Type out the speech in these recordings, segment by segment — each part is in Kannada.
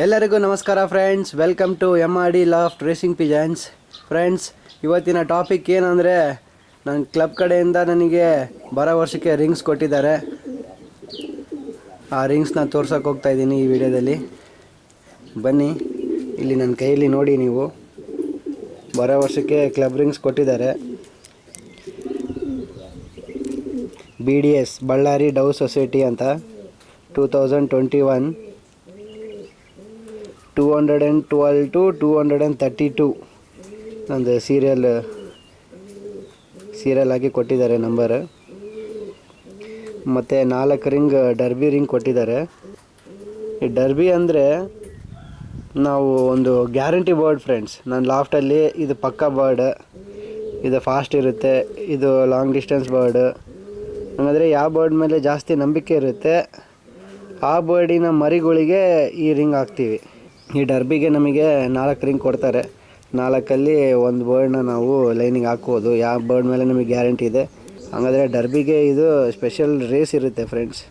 ಎಲ್ಲರಿಗೂ ನಮಸ್ಕಾರ friends welcome to M R D loft racing pigeons friends ಇವತ್ತಿನ ಟಾಪಿಕ್ ಏನಂದರೆ ನನ್ನ ಕ್ಲಬ್ ಕಡೆಯಿಂದ ನನಗೆ ಬರೋ ವರ್ಷಕ್ಕೆ ರಿಂಗ್ಸ್ ಕೊಟ್ಟಿದ್ದಾರೆ. ಆ ರಿಂಗ್ಸ್ನ ತೋರ್ಸೋಕೆ ಹೋಗ್ತಾ ಇದ್ದೀನಿ ಈ ವಿಡಿಯೋದಲ್ಲಿ. ಬನ್ನಿ, ಇಲ್ಲಿ ನನ್ನ ಕೈಯಲ್ಲಿ ನೋಡಿ ನೀವು. ಬರೋ ವರ್ಷಕ್ಕೆ ಕ್ಲಬ್ ರಿಂಗ್ಸ್ ಕೊಟ್ಟಿದ್ದಾರೆ. B D S Bellary dove society ಅಂತ. Two thousand twenty one two hundred and twelve to two hundred and thirty two ನಂದು ಸೀರಿಯಲ್ ಸೀರಿಯಲ್ ಆಗಿ ಕೊಟ್ಟಿದ್ದಾರೆ ನಂಬರ್ ಮತ್ತು ನಾಲ್ಕು ರಿಂಗ್ ಡರ್ಬಿ ರಿಂಗ್ ಕೊಟ್ಟಿದ್ದಾರೆ. ಈ ಡರ್ಬಿ ಅಂದರೆ ನಾವು ಒಂದು ಗ್ಯಾರಂಟಿ ಬರ್ಡ್ ಫ್ರೆಂಡ್ಸ್ ನನ್ನ ಲಾಫ್ಟಲ್ಲಿ ಇದು ಪಕ್ಕಾ ಬರ್ಡ್ ಇದು ಫಾಸ್ಟ್ ಇರುತ್ತೆ, ಇದು ಲಾಂಗ್ ಡಿಸ್ಟೆನ್ಸ್ ಬರ್ಡ್ ಹಾಗಾದರೆ ಯಾವ ಬರ್ಡ್ ಮೇಲೆ ಜಾಸ್ತಿ ನಂಬಿಕೆ ಇರುತ್ತೆ, ಆ ಬರ್ಡಿನ ಮರಿಗಳಿಗೆ ಈ ರಿಂಗ್ ಹಾಕ್ತೀವಿ. ಈ ಡರ್ಬಿಗೆ ನಮಗೆ ನಾಲ್ಕು ರಿಂಗ್ ಕೊಡ್ತಾರೆ. ನಾಲ್ಕಲ್ಲಿ ಒಂದು ಬರ್ಡ್ನ ನಾವು ಲೈನಿಗೆ ಹಾಕ್ಬೋದು. ಯಾವ ಬರ್ಡ್ ಮೇಲೆ ನಮಗೆ ಗ್ಯಾರಂಟಿ ಇದೆ. ಹಾಗಾದರೆ ಡರ್ಬಿಗೆ ಇದು ಸ್ಪೆಷಲ್ ರೇಸ್ ಇರುತ್ತೆ ಫ್ರೆಂಡ್ಸ್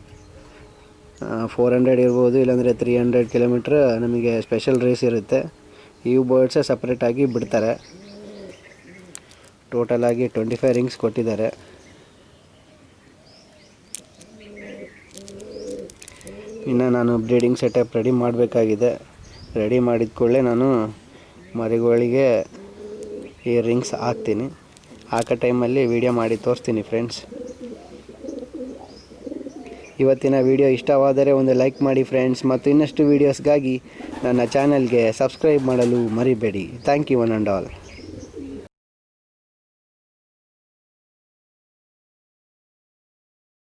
ಫೋರ್ ಹಂಡ್ರೆಡ್ ಇರ್ಬೋದು, ಇಲ್ಲಾಂದರೆ ತ್ರೀ ಹಂಡ್ರೆಡ್ ಕಿಲೋಮೀಟ್ರ್ ನಮಗೆ ಸ್ಪೆಷಲ್ ರೇಸ್ ಇರುತ್ತೆ. ಇವು ಬರ್ಡ್ಸೇ ಸಪ್ರೇಟಾಗಿ ಬಿಡ್ತಾರೆ. ಟೋಟಲಾಗಿ ಟ್ವೆಂಟಿ ಫೈವ್ ರಿಂಗ್ಸ್ ಕೊಟ್ಟಿದ್ದಾರೆ. ಇನ್ನು ನಾನು ಬ್ರೀಡಿಂಗ್ ಸೆಟಪ್ ರೆಡಿ ಮಾಡಬೇಕಾಗಿದೆ. ರೆಡಿ ಮಾಡಿದ ಕೂಡಲೇ ನಾನು ಮರಿಗಳಿಗೆ ಈ ರಿಂಗ್ಸ್ ಹಾಕ್ತೀನಿ. ಹಾಕೋ ಟೈಮಲ್ಲಿ ವಿಡಿಯೋ ಮಾಡಿ ತೋರಿಸ್ತೀನಿ ಫ್ರೆಂಡ್ಸ್. ಇವತ್ತಿನ ವಿಡಿಯೋ ಇಷ್ಟವಾದರೆ ಒಂದು ಲೈಕ್ ಮಾಡಿ ಫ್ರೆಂಡ್ಸ್. ಮತ್ತು ಇನ್ನಷ್ಟು ವೀಡಿಯೋಸ್ಗಾಗಿ ನನ್ನ ಚಾನಲ್ಗೆ ಸಬ್ಸ್ಕ್ರೈಬ್ ಮಾಡಲು ಮರಿಬೇಡಿ. Thank you one and all